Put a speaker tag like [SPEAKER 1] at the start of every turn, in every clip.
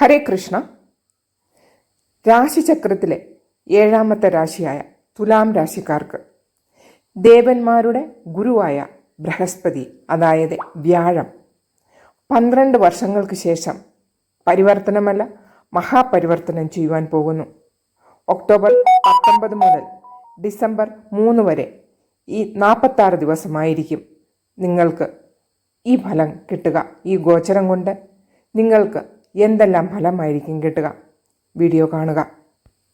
[SPEAKER 1] ഹരേ കൃഷ്ണ. രാശിചക്രത്തിലെ ഏഴാമത്തെ രാശിയായ തുലാം രാശിക്കാർക്ക് ദേവന്മാരുടെ ഗുരുവായ ബൃഹസ്പതി അതായത് വ്യാഴം പന്ത്രണ്ട് വർഷങ്ങൾക്ക് ശേഷം പരിവർത്തനമല്ല മഹാപരിവർത്തനം ചെയ്യുവാൻ പോകുന്നു. ഒക്ടോബർ പത്തൊമ്പത് മുതൽ ഡിസംബർ മൂന്ന് വരെ ഈ നാൽപ്പത്താറ് ദിവസമായിരിക്കും നിങ്ങൾക്ക് ഈ ഫലം കിട്ടുക. ഈ ഗോചരം കൊണ്ട് നിങ്ങൾക്ക് എന്തെല്ലാം ഫലമായിരിക്കും കിട്ടുക? വീഡിയോ കാണുക.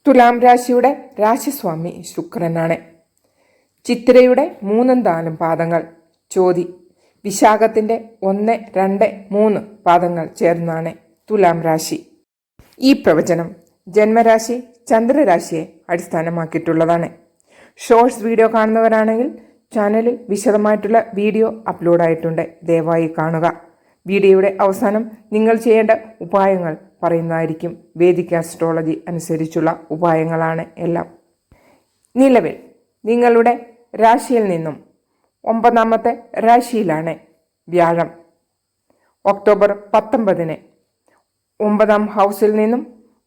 [SPEAKER 1] തുലാം രാശിയുടെ രാശിസ്വാമി ശുക്രനാണ്. ചിത്തിരയുടെ മൂന്നും നാലും പാദങ്ങൾ. ചോതി വിശാഖത്തിന്റെ ഒന്ന് രണ്ട് മൂന്ന് പാദങ്ങൾ ചേർന്നാണ് തുലാം രാശി. ഈ പ്രവചനം ജന്മരാശി ചന്ദ്രരാശിയെ അടിസ്ഥാനമാക്കിയിട്ടുള്ളതാണ്. ഷോർട്സ് വീഡിയോ കാണുന്നവരാണെങ്കിൽ ചാനലിൽ വിശദമായിട്ടുള്ള വീഡിയോ അപ്ലോഡായിട്ടുണ്ട്. ദയവായി കാണുക. വീഡിയോയുടെ അവസാനം നിങ്ങൾ ചെയ്യേണ്ട ഉപായങ്ങൾ പറയുന്നതായിരിക്കും. വേദിക് ആസ്ട്രോളജി അനുസരിച്ചുള്ള ഉപായങ്ങളാണ് എല്ലാം. നിലവിൽ നിങ്ങളുടെ രാശിയിൽ നിന്നും ഒമ്പതാമത്തെ രാശിയിലാണ് വ്യാഴം. ഒക്ടോബർ പത്തൊമ്പതിന് ഒമ്പതാം ഹൗസിൽ നിന്നും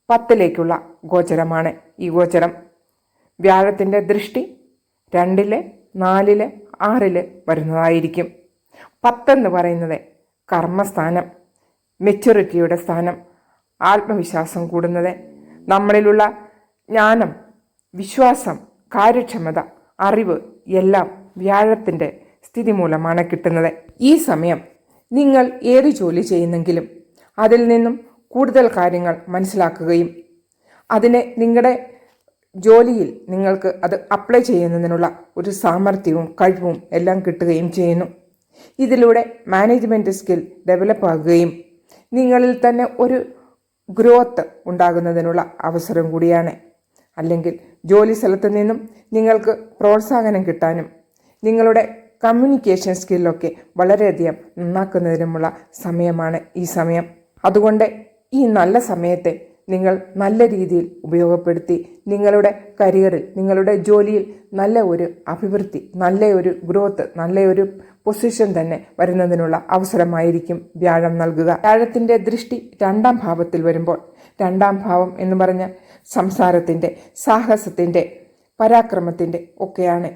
[SPEAKER 1] പത്തിലേക്കുള്ള ഗോചരമാണ് ഈ ഗോചരം. വ്യാഴത്തിന്റെ ദൃഷ്ടി രണ്ടിൽ നാലിൽ ആറിൽ വരുന്നതായിരിക്കും. പത്തെന്ന് പറയുന്നത് കർമ്മസ്ഥാനം മെച്യൂരിറ്റിയുടെ സ്ഥാനം ആത്മവിശ്വാസം കൂടുന്നത് നമ്മളിലുള്ള ജ്ഞാനം വിശ്വാസം കാര്യക്ഷമത അറിവ് എല്ലാം വ്യാഴത്തിന്റെ സ്ഥിതി മൂലമാണ് കിട്ടുന്നത്. ഈ സമയം നിങ്ങൾ ഏത് ജോലി ചെയ്യുന്നെങ്കിലും അതിൽ നിന്നും കൂടുതൽ കാര്യങ്ങൾ മനസ്സിലാക്കുകയും അതിനെ നിങ്ങളുടെ ജോലിയിൽ നിങ്ങൾക്ക് അത് അപ്ലൈ ചെയ്യുന്നതിനുള്ള ഒരു സാമർഥ്യവും കഴിവും എല്ലാം കിട്ടുകയും ചെയ്യുന്നു. ഇതിലൂടെ മാനേജ്മെന്റ് സ്കിൽ ഡെവലപ്പ് ആകുകയും നിങ്ങളിൽ തന്നെ ഒരു ഗ്രോത്ത് ഉണ്ടാകുന്നതിനുള്ള അവസരം കൂടിയാണ്. അല്ലെങ്കിൽ ജോലി സ്ഥലത്ത് നിന്നും നിങ്ങൾക്ക് പ്രോത്സാഹനം കിട്ടാനും നിങ്ങളുടെ കമ്മ്യൂണിക്കേഷൻ സ്കില്ലൊക്കെ വളരെയധികം നന്നാക്കുന്നതിനുമുള്ള സമയമാണ് ഈ സമയം. അതുകൊണ്ട് ഈ നല്ല സമയത്തെ നിങ്ങൾ നല്ല രീതിയിൽ ഉപയോഗപ്പെടുത്തി നിങ്ങളുടെ കരിയറിൽ നിങ്ങളുടെ ജോലിയിൽ നല്ല ഒരു അഭിവൃദ്ധി നല്ല ഒരു ഗ്രോത്ത് നല്ല ഒരു പൊസിഷൻ തന്നെ വരുന്നതിനുള്ള അവസരമായിരിക്കും വ്യാഴം നൽകുക. വ്യാഴത്തിന്റെ ദൃഷ്ടി രണ്ടാം ഭാവത്തിൽ വരുമ്പോൾ രണ്ടാം ഭാവം എന്ന് പറഞ്ഞ സംസാരത്തിന്റെ സാഹസത്തിന്റെ പരാക്രമത്തിന്റെ ഒക്കെയാണ്.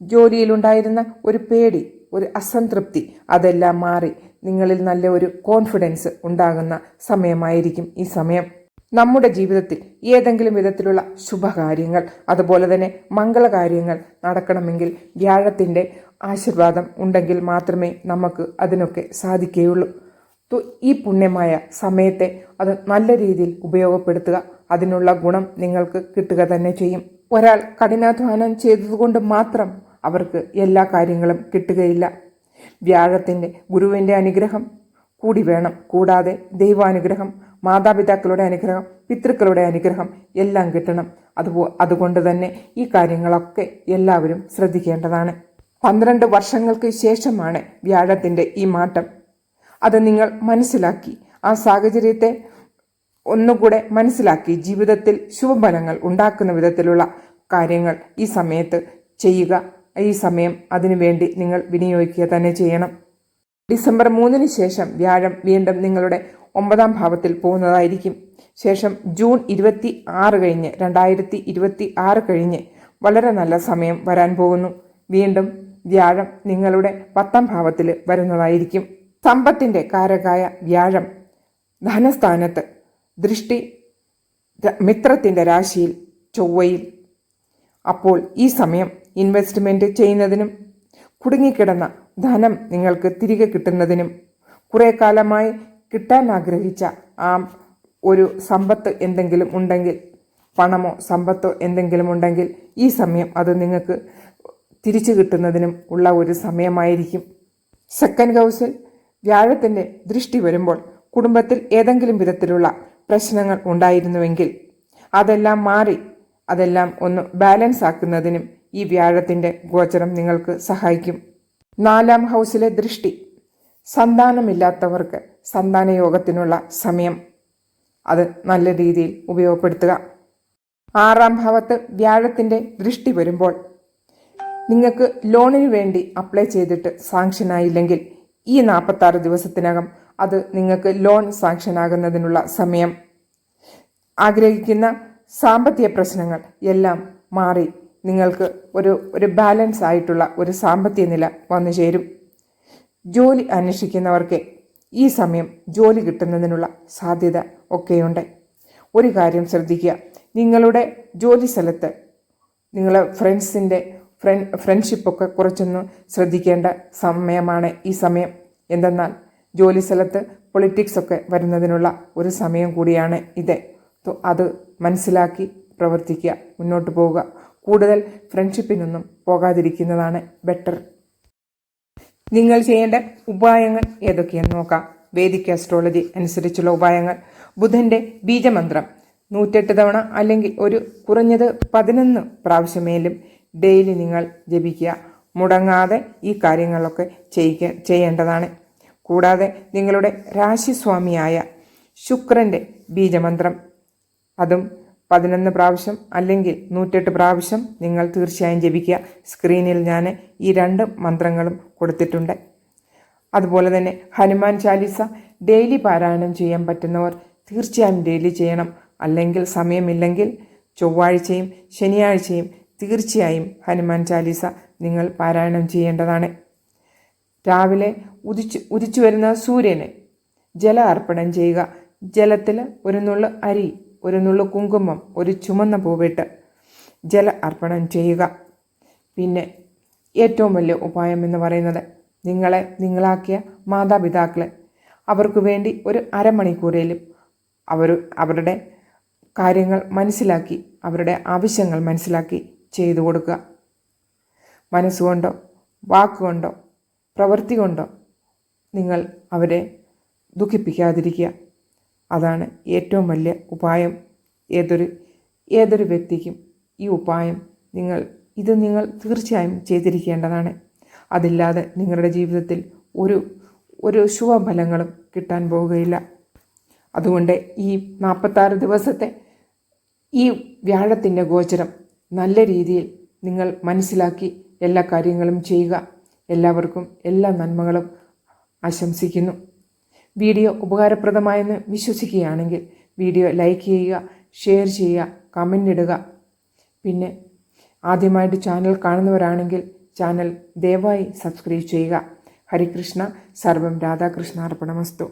[SPEAKER 1] ജോലിയിലുണ്ടായിരുന്ന ഒരു പേടി ഒരു അസംതൃപ്തി അതെല്ലാം മാറി നിങ്ങളിൽ നല്ല ഒരു കോൺഫിഡൻസ് ഉണ്ടാകുന്ന സമയമായിരിക്കും ഈ സമയം. നമ്മുടെ ജീവിതത്തിൽ ഏതെങ്കിലും വിധത്തിലുള്ള ശുഭകാര്യങ്ങൾ അതുപോലെ തന്നെ മംഗളകാര്യങ്ങൾ നടക്കണമെങ്കിൽ വ്യാഴത്തിന്റെ ആശീർവാദം ഉണ്ടെങ്കിൽ മാത്രമേ നമുക്ക് അതിനൊക്കെ സാധിക്കുകയുള്ളൂ. ഈ പുണ്യമായ സമയത്തെ അത് നല്ല രീതിയിൽ ഉപയോഗപ്പെടുത്തുക. അതിനുള്ള ഗുണം നിങ്ങൾക്ക് കിട്ടുക തന്നെ ചെയ്യും. ഒരാൾ കഠിനാധ്വാനം ചെയ്തതുകൊണ്ട് മാത്രം അവർക്ക് എല്ലാ കാര്യങ്ങളും കിട്ടുകയില്ല. വ്യാഴത്തിന്റെ ഗുരുവിന്റെ അനുഗ്രഹം കൂടി വേണം. കൂടാതെ ദൈവാനുഗ്രഹം മാതാപിതാക്കളുടെ അനുഗ്രഹം പിതൃക്കളുടെ അനുഗ്രഹം എല്ലാം കിട്ടണം. അതുപോ അതുകൊണ്ട് തന്നെ ഈ കാര്യങ്ങളൊക്കെ എല്ലാവരും ശ്രദ്ധിക്കേണ്ടതാണ്. പന്ത്രണ്ട് വർഷങ്ങൾക്ക് ശേഷമാണ് വ്യാഴത്തിന്റെ ഈ മാറ്റം. അത് നിങ്ങൾ മനസ്സിലാക്കി. ആ സാഹചര്യത്തെ ഒന്നുകൂടെ മനസ്സിലാക്കി. ജീവിതത്തിൽ ശുഭഫലങ്ങൾ ഉണ്ടാക്കുന്ന വിധത്തിലുള്ള കാര്യങ്ങൾ ഈ സമയത്ത് ചെയ്യുക. ഈ സമയം അതിനുവേണ്ടി നിങ്ങൾ വിനിയോഗിക്കുക തന്നെ ചെയ്യണം. ഡിസംബർ മൂന്നിന് ശേഷം വ്യാഴം വീണ്ടും നിങ്ങളുടെ ഒമ്പതാം ഭാവത്തിൽ പോകുന്നതായിരിക്കും. ശേഷം ജൂൺ ഇരുപത്തി ആറ് കഴിഞ്ഞ് രണ്ടായിരത്തി ഇരുപത്തി ആറ് കഴിഞ്ഞ് വളരെ നല്ല സമയം വരാൻ പോകുന്നു. വീണ്ടും വ്യാഴം നിങ്ങളുടെ പത്താം ഭാവത്തിൽ വരുന്നതായിരിക്കും. സമ്പത്തിന്റെ കാരകായ വ്യാഴം ധനസ്ഥാനത്ത് ദൃഷ്ടി മിത്രത്തിന്റെ രാശിയിൽ ചൊവ്വയിൽ. അപ്പോൾ ഈ സമയം ഇൻവെസ്റ്റ്മെന്റ് ചെയ്യുന്നതിനും കുടുങ്ങിക്കിടന്ന ധനം നിങ്ങൾക്ക് തിരികെ കിട്ടുന്നതിനും കുറേ കാലമായി കിട്ടാൻ ആഗ്രഹിച്ച ആ ഒരു സമ്പത്ത് എന്തെങ്കിലും ഉണ്ടെങ്കിൽ പണമോ സമ്പത്തോ എന്തെങ്കിലും ഉണ്ടെങ്കിൽ ഈ സമയം അത് നിങ്ങൾക്ക് തിരിച്ചു കിട്ടുന്നതിനും ഉള്ള ഒരു സമയമായിരിക്കും. സെക്കൻഡ് ഹൗസിൽ വ്യാഴത്തിന്റെ ദൃഷ്ടി വരുമ്പോൾ കുടുംബത്തിൽ ഏതെങ്കിലും വിധത്തിലുള്ള പ്രശ്നങ്ങൾ ഉണ്ടായിരുന്നുവെങ്കിൽ അതെല്ലാം മാറി അതെല്ലാം ഒന്ന് ബാലൻസ് ആക്കുന്നതിനും ഈ വ്യാഴത്തിന്റെ ഗോചരം നിങ്ങൾക്ക് സഹായിക്കും. നാലാം ഹൗസിലെ ദൃഷ്ടി സന്താനമില്ലാത്തവർക്ക് സന്താനയോഗത്തിനുള്ള സമയം. അത് നല്ല രീതിയിൽ ഉപയോഗപ്പെടുത്തുക. ആറാം ഭാവത്ത് വ്യാഴത്തിന്റെ ദൃഷ്ടി വരുമ്പോൾ നിങ്ങൾക്ക് ലോണിന് വേണ്ടി അപ്ലൈ ചെയ്തിട്ട് സാങ്ഷൻ ആയില്ലെങ്കിൽ ഈ നാൽപ്പത്താറ് ദിവസത്തിനകം അത് നിങ്ങൾക്ക് ലോൺ സാങ്ഷൻ ആകുന്നതിനുള്ള സമയം. ആഗ്രഹിക്കുന്ന സാമ്പത്തിക പ്രശ്നങ്ങൾ എല്ലാം മാറി നിങ്ങൾക്ക് ഒരു ഒരു ബാലൻസ് ആയിട്ടുള്ള ഒരു സാമ്പത്തിക നില വന്നു ചേരും. ജോലി അന്വേഷിക്കുന്നവർക്ക് ഈ സമയം ജോലി കിട്ടുന്നതിനുള്ള സാധ്യത ഒക്കെയുണ്ട്. ഒരു കാര്യം ശ്രദ്ധിക്കുക. നിങ്ങളുടെ ജോലി സ്ഥലത്ത് നിങ്ങളെ ഫ്രണ്ട്സിന്റെ ഫ്രണ്ട് ഫ്രണ്ട്ഷിപ്പൊക്കെ കുറച്ചൊന്ന് ശ്രദ്ധിക്കേണ്ട സമയമാണ് ഈ സമയം. എന്തെന്നാൽ ജോലി സ്ഥലത്ത് പൊളിറ്റിക്സൊക്കെ വരുന്നതിനുള്ള ഒരു സമയം കൂടിയാണ് ഇത്. അത് മനസ്സിലാക്കി പ്രവർത്തിക്കുക മുന്നോട്ട് പോവുക. കൂടുതൽ ഫ്രണ്ട്ഷിപ്പിനൊന്നും പോകാതിരിക്കുന്നതാണ് ബെറ്റർ. നിങ്ങൾ ചെയ്യേണ്ട ഉപായങ്ങൾ ഏതൊക്കെയെന്ന് നോക്കാം. വേദിക് അസ്ട്രോളജി അനുസരിച്ചുള്ള ഉപായങ്ങൾ. ബുധന്റെ ബീജമന്ത്രം നൂറ്റെട്ട് തവണ അല്ലെങ്കിൽ ഒരു കുറഞ്ഞത് പതിനൊന്ന് പ്രാവശ്യമേലും ഡെയിലി നിങ്ങൾ ജപിക്കുക. മുടങ്ങാതെ ഈ കാര്യങ്ങളൊക്കെ ചെയ്യിക്ക ചെയ്യേണ്ടതാണ്. കൂടാതെ നിങ്ങളുടെ രാശിസ്വാമിയായ ശുക്രന്റെ ബീജമന്ത്രം. അതും പതിനൊന്ന് പ്രാവശ്യം അല്ലെങ്കിൽ നൂറ്റെട്ട് പ്രാവശ്യം നിങ്ങൾ തീർച്ചയായും ജപിക്കുക. സ്ക്രീനിൽ ഞാൻ ഈ രണ്ട് മന്ത്രങ്ങളും കൊടുത്തിട്ടുണ്ട്. അതുപോലെ തന്നെ ഹനുമാൻ ചാലിസ ഡെയിലി പാരായണം ചെയ്യാൻ പറ്റുന്നവർ തീർച്ചയായും ഡെയിലി ചെയ്യണം. അല്ലെങ്കിൽ സമയമില്ലെങ്കിൽ ചൊവ്വാഴ്ചയും ശനിയാഴ്ചയും തീർച്ചയായും ഹനുമാൻ ചാലിസ നിങ്ങൾ പാരായണം ചെയ്യേണ്ടതാണ്. രാവിലെ ഉദിച്ച് ഉദിച്ചു വരുന്ന സൂര്യന് ജല അർപ്പണം ചെയ്യുക. ജലത്തിൽ ഒരു നുള്ളു അരി ഒരു നുള്ളു കുങ്കുമം ഒരു ചുമന്ന പൂവിട്ട് ജല അർപ്പണം ചെയ്യുക. പിന്നെ ഏറ്റവും വലിയ ഉപായം എന്ന് പറയുന്നത് നിങ്ങളെ നിങ്ങളാക്കിയ മാതാപിതാക്കളെ അവർക്ക് വേണ്ടി ഒരു അരമണിക്കൂറേലും അവർ അവരുടെ കാര്യങ്ങൾ മനസ്സിലാക്കി അവരുടെ ആവശ്യങ്ങൾ മനസ്സിലാക്കി ചെയ്തു കൊടുക്കുക. മനസ്സുകൊണ്ടോ വാക്കുകൊണ്ടോ പ്രവൃത്തി കൊണ്ടോ നിങ്ങൾ അവരെ ദുഃഖിപ്പിക്കാതിരിക്കുക. അതാണ് ഏറ്റവും വലിയ ഉപായം. ഏതൊരു ഏതൊരു വ്യക്തിക്കും ഈ ഉപായം നിങ്ങൾ ഇത് നിങ്ങൾ തീർച്ചയായും ചെയ്തിരിക്കേണ്ടതാണ്. അതില്ലാതെ നിങ്ങളുടെ ജീവിതത്തിൽ ഒരു ഒരു ശുഭഫലങ്ങളും കിട്ടാൻ പോവുകയില്ല. അതുകൊണ്ട് ഈ നാൽപ്പത്താറ് ദിവസത്തെ ഈ വ്യാഴത്തിന്റെ ഗോചരം നല്ല രീതിയിൽ നിങ്ങൾ മനസ്സിലാക്കി എല്ലാ കാര്യങ്ങളും ചെയ്യുക. എല്ലാവർക്കും എല്ലാ നന്മകളും ആശംസിക്കുന്നു. വീഡിയോ ഉപകാരപ്രദമായെന്ന് വിശ്വസിക്കുകയാണെങ്കിൽ വീഡിയോ ലൈക്ക് ചെയ്യുക ഷെയർ ചെയ്യുക കമൻ്റ് ഇടുക പിന്നെ ആദ്യമായിട്ട് ചാനൽ കാണുന്നവരാണെങ്കിൽ ചാനൽ ദയവായി സബ്സ്ക്രൈബ് ചെയ്യുക ഹരികൃഷ്ണ സർവം രാധാകൃഷ്ണ അർപ്പണമസ്തു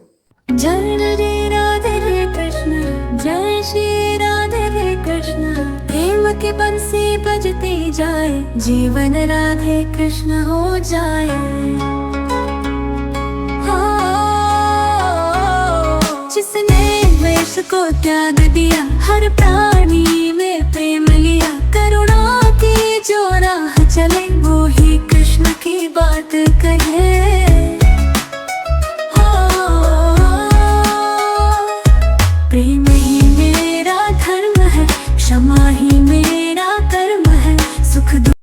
[SPEAKER 2] जय रे राधे रे कृष्ण जय श्री राधे रे कृष्ण प्रेम के बंसी बजते जाए जीवन राधे कृष्ण हो जाए जिसने वेश को त्याग दिया हर प्राणी में प्रेम लिया करुणा की जो राह